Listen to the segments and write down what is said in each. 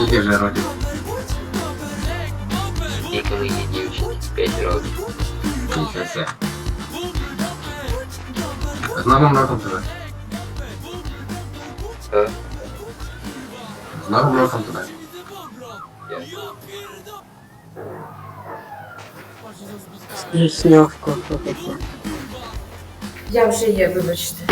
Скільки вже років? Скільки моїй дівчині? 5 років. Нічого себе. З новим роком тебе. Що? З новим роком тебе. Снявка. Я вже є, вибачте.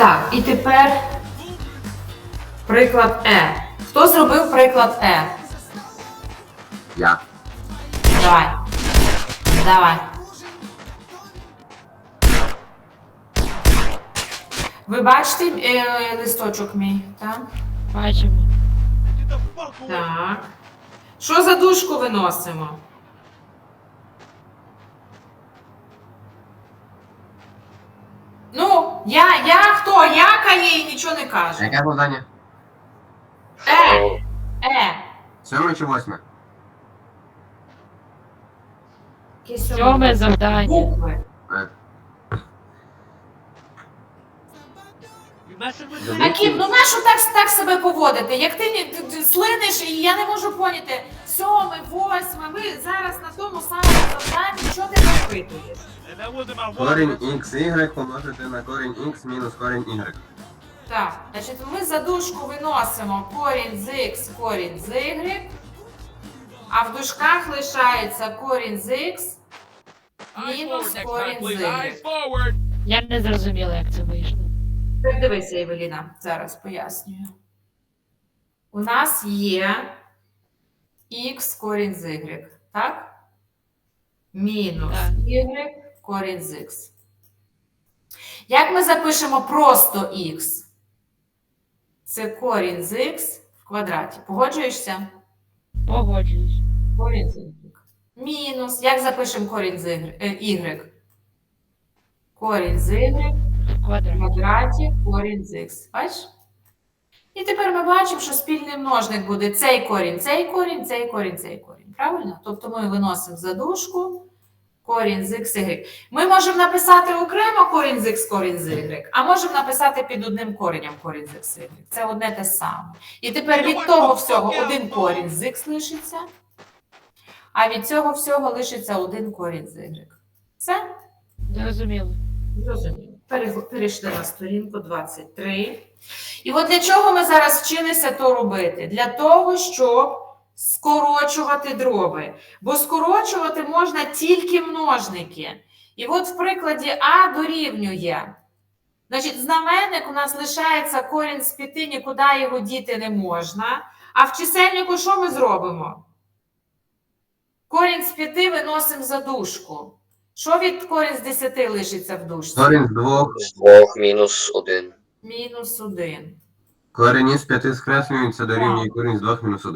Так, і тепер приклад Е. Хто зробив приклад Е? Я. Давай. Давай. Ви бачите е, листочок мій, так? Бачимо. Так. Що за дужку виносимо? Я, я хто? Якає і нічого не каже. Яке завдання? Е, О, е. Сьоме чи восьме? Які Сьоме завдання. Букви. Е. Акім, ну нащо так, так себе поводити? Як ти, ні- ти- ти слиниш, і я не можу поняти. Сьоме, восьме, ми зараз на тому самому завданні, що ти запитуєш? Корінь xy помножити на корінь x мінус корінь y. Так, значить, ми за дужку виносимо корінь з x, корінь з y, а в дужках лишається корінь з x мінус корінь з y. Я не зрозуміла, як це вийшло. Так, дивися, Евеліна, зараз пояснюю. У нас є x корінь з y, так? Мінус y корінь з x. Як ми запишемо просто x? Це корінь з x в квадраті. Погоджуєшся? Погоджуюсь. Корінь з y. Мінус. Як запишемо корінь з y? Е. Корінь з y В квадраті корінь з х. Бачиш? І тепер ми бачимо, що спільний множник буде цей корінь, цей корінь, цей корінь, цей корінь. Правильно? Тобто ми виносимо за дужку корінь з х, y. Ми можемо написати окремо корінь з х, корінь з y, а можемо написати під одним коренем корінь з х, y. Це одне те саме. І тепер від того всього один корінь з х лишиться, а від цього всього лишиться один корінь з y. Все? Зрозуміло. Зрозуміло. Перейшли на сторінку 23. І от для чого ми зараз вчилися то робити? Для того, щоб скорочувати дроби. Бо скорочувати можна тільки множники. І от в прикладі А дорівнює. Значить, знаменник у нас лишається корінь з п'яти, нікуди його діти не можна. А в чисельнику що ми зробимо? Корінь з п'яти виносимо за дужку. Що від корінь з 10 лишиться в дужці? Корінь з двох. з двох мінус один. Мінус 1. Корінь із 5 скреслюється дорівнює корінь з 2 мінус один.